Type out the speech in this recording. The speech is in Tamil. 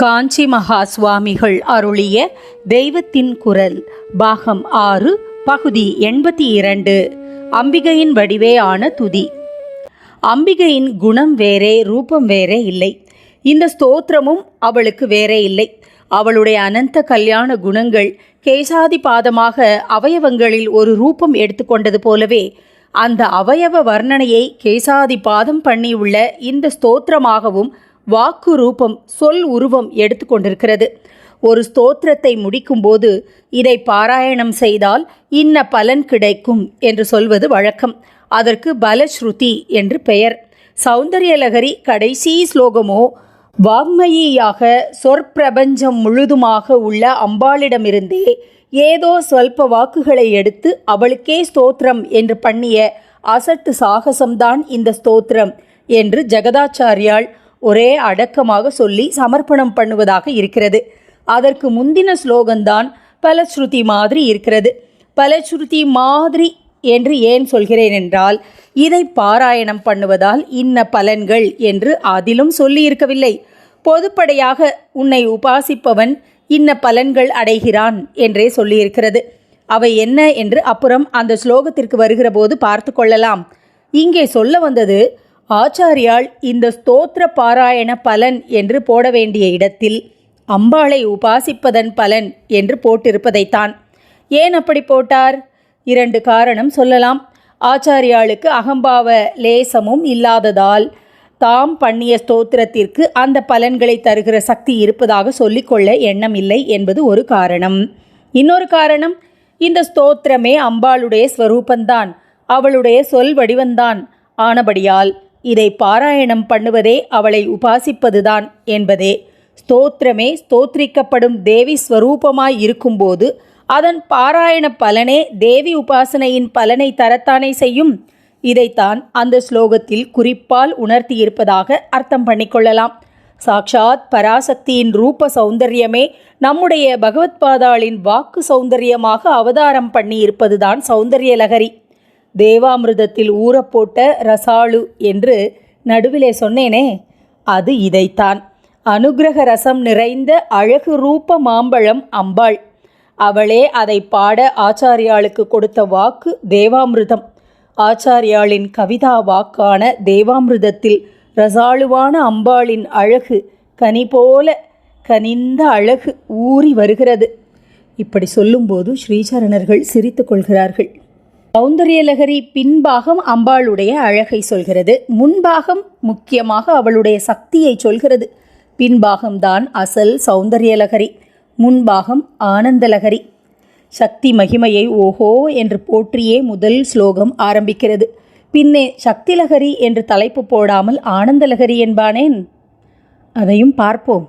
காஞ்சி மகா சுவாமிகள் அருளிய தெய்வத்தின் குரல் பாகம் ஆறு பகுதி எண்பத்தி இரண்டு. அம்பிகையின் வடிவே ஆன துதி. அம்பிகையின் குணம் வேறே ரூபம் வேறே இல்லை. இந்த ஸ்தோத்திரமும் அவளுக்கு வேறே இல்லை. அவளுடைய அனந்த கல்யாண குணங்கள் கேசாதி பாதமாக அவயவங்களில் ஒரு ரூபம் எடுத்துக்கொண்டது போலவே அந்த அவயவ வர்ணனையை கேசாதி பாதம் பண்ணியுள்ள இந்த ஸ்தோத்திரமாகவும் வாக்கு ரூபம் சொல் உருவம் எடுத்துக்கொண்டிருக்கிறது ஒரு ஸ்தோத்திரத்தை முடிக்கும்போது இதை பாராயணம் செய்தால் இன்ன பலன் கிடைக்கும் என்று சொல்வது வழக்கம். அதற்கு பலஸ்ருதி என்று பெயர். சௌந்தர்யலகரி கடைசி ஸ்லோகமோ வாக்மயியாக சொற்பிரபஞ்சம் முழுதுமாக உள்ள அம்பாளிடமிருந்தே ஏதோ சொல்ப வாக்குகளை எடுத்து அவளுக்கே ஸ்தோத்திரம் என்று பண்ணிய அசட்டு சாகசம்தான் இந்த ஸ்தோத்திரம் என்று ஜெகதாச்சாரியால் ஒரே அடக்கமாக சொல்லி சமர்ப்பணம் பண்ணுவதாக இருக்கிறது. அதற்கு முந்தின ஸ்லோகந்தான் பலஸ்ருதி மாதிரி இருக்கிறது. பலஸ்ருதி மாதிரி என்று ஏன் சொல்கிறேன் என்றால் இதை பாராயணம் பண்ணுவதால் இன்ன பலன்கள் என்று அதிலும் சொல்லியிருக்கவில்லை. பொதுப்படையாக உன்னை உபாசிப்பவன் இன்ன பலன்கள் அடைகிறான் என்றே சொல்லியிருக்கிறது. அவை என்ன என்று அப்புறம் அந்த ஸ்லோகத்திற்கு வருகிற போது பார்த்து கொள்ளலாம். இங்கே சொல்ல வந்தது ஆச்சாரியால் இந்த ஸ்தோத்திர பாராயண பலன் என்று போட வேண்டிய இடத்தில் அம்பாளை உபாசிப்பதன் பலன் என்று போட்டிருப்பதைத்தான். ஏன் அப்படி போட்டார்? இரண்டு காரணம் சொல்லலாம். ஆச்சாரியாளுக்கு அகம்பாவ லேசமும் இல்லாததால் தாம் பண்ணிய ஸ்தோத்திரத்திற்கு அந்த பலன்களை தருகிற சக்தி இருப்பதாக சொல்லிக்கொள்ள எண்ணம் இல்லை என்பது ஒரு காரணம். இன்னொரு காரணம் இந்த ஸ்தோத்திரமே அம்பாளுடைய ஸ்வரூபந்தான். அவளுடைய சொல் வடிவந்தான். ஆனபடியால் இதை பாராயணம் பண்ணுவதே அவளை உபாசிப்பதுதான் என்பதே. ஸ்தோத்திரமே ஸ்தோத்திரிக்கப்படும் தேவி ஸ்வரூபமாய் இருக்கும்போது அதன் பாராயண பலனே தேவி உபாசனையின் பலனை தரத்தானே செய்யும். இதைத்தான் அந்த ஸ்லோகத்தில் குறிப்பால் உணர்த்தியிருப்பதாக அர்த்தம் பண்ணிக்கொள்ளலாம். சாக்ஷாத் பராசக்தியின் ரூப சௌந்தரியமே நம்முடைய பகவத்பாதாளின் வாக்கு சௌந்தரியமாக அவதாரம் பண்ணியிருப்பதுதான் சௌந்தரிய லகரி. தேவாமிர்தத்தில் ஊறப்போட்ட ரசாலு என்று நடுவிலே சொன்னேனே அது இதைத்தான். அனுக்கிரக ரசம் நிறைந்த அழகு ரூப மாம்பழம் அம்பாள். அவளே அதை பாட ஆச்சாரியாளுக்கு கொடுத்த வாக்கு தேவாமிர்தம். ஆச்சாரியாளின் கவிதா வாக்கான தேவாமிர்தத்தில் ரசாளுவான அம்பாளின் அழகு கனி போல கனிந்த அழகு ஊறி வருகிறது. இப்படி சொல்லும்போது ஸ்ரீசரணர்கள் சிரித்து கொள்கிறார்கள். சௌந்தரியலகரி பின்பாகம் அம்பாளுடைய அழகை சொல்கிறது. முன்பாகம் முக்கியமாக அவளுடைய சக்தியை சொல்கிறது. பின்பாகம்தான் அசல் சௌந்தரியலகரி. முன்பாகம் ஆனந்தலகரி. சக்தி மகிமையை ஓஹோ என்று போற்றியே முதல் ஸ்லோகம் ஆரம்பிக்கிறது. பின்னே சக்திலகரி என்று தலைப்பு போடாமல் ஆனந்தலகரி என்பானேன்? அதையும் பார்ப்போம்.